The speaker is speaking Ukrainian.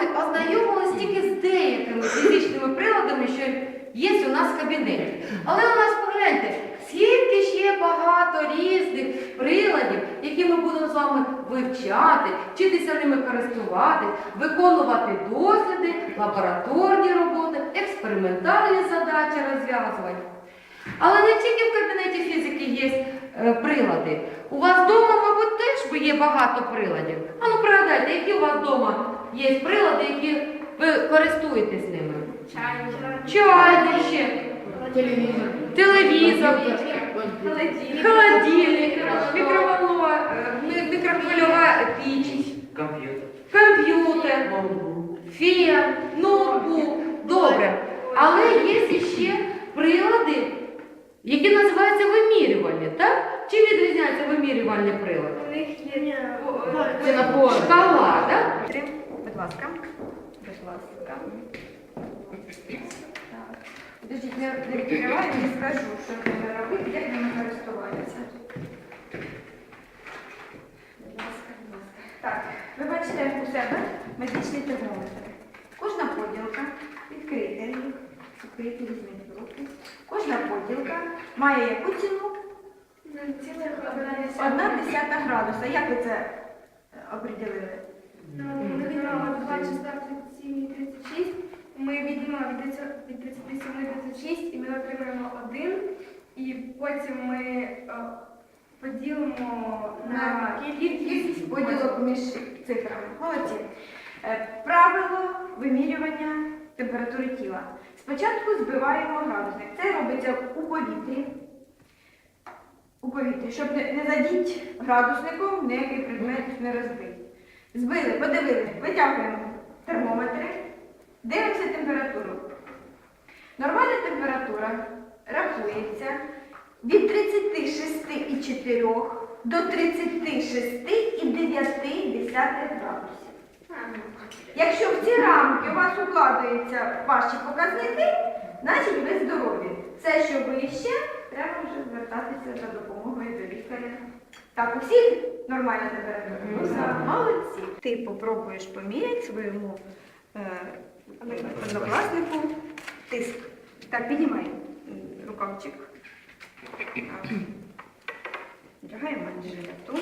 вами ознайомились тільки з деякими фізичними приладами, що є у нас в кабінеті. Але у нас погляньте, скільки ще багато різних приладів, які ми будемо з вами вивчати, вчитися ними користувати, виконувати досліди, лабораторні роботи, експериментальні задачі розв'язувати. Але не тільки в кабінеті фізики є е, прилади. У вас вдома, є багато приладів. А ну пригадайте, які у вас вдома є прилади, які ви користуєтесь ними? Чайник ще, Телевізор. телевізор, Холодильник. холодильник, мікроволнова, мікрохвильова піч, Комп'ютер. комп'ютер, фен, ноутбук. Добре. Але є ще прилади, які називаються вимірювальні, так? Чим відрізняється вимірювальний прилад? У них є Це на шкала, так? Будь ласка. Будь ласка. Підождіть, не, не відкриваю, не скажу, що треба яку ціну? Одна десята градуса. Як ви це е, оприділили? Ну, Ми віднімаємо 2 числа 37 і 36, ми віднімаємо від 30 від 37 до 36 і ми отримаємо 1, і потім ми е, поділимо на кількість поділок між цифрами. Молодці. Е, Правило вимірювання температури тіла. Спочатку збиваємо градусник. Це робиться у повітрі. У повітрі, щоб не, не задіть градусником ніякий предмет не розбити. Збили, подивились, витягуємо термометри, дивимося температуру. Гнормальна температура рахується від 36,4 до 36,9 градусів. Якщо в ці рамки у вас укладаються ваші показники, значить ви здорові. Все, що вище, треба вже звертатися за допомогою до лікаря. Так, у всіх нормальна температура? Молодці. Ти попробуєш поміряти своєму е, однокласнику тиск. Так, піднімай рукавчик. Так. Вдягаємо манжету.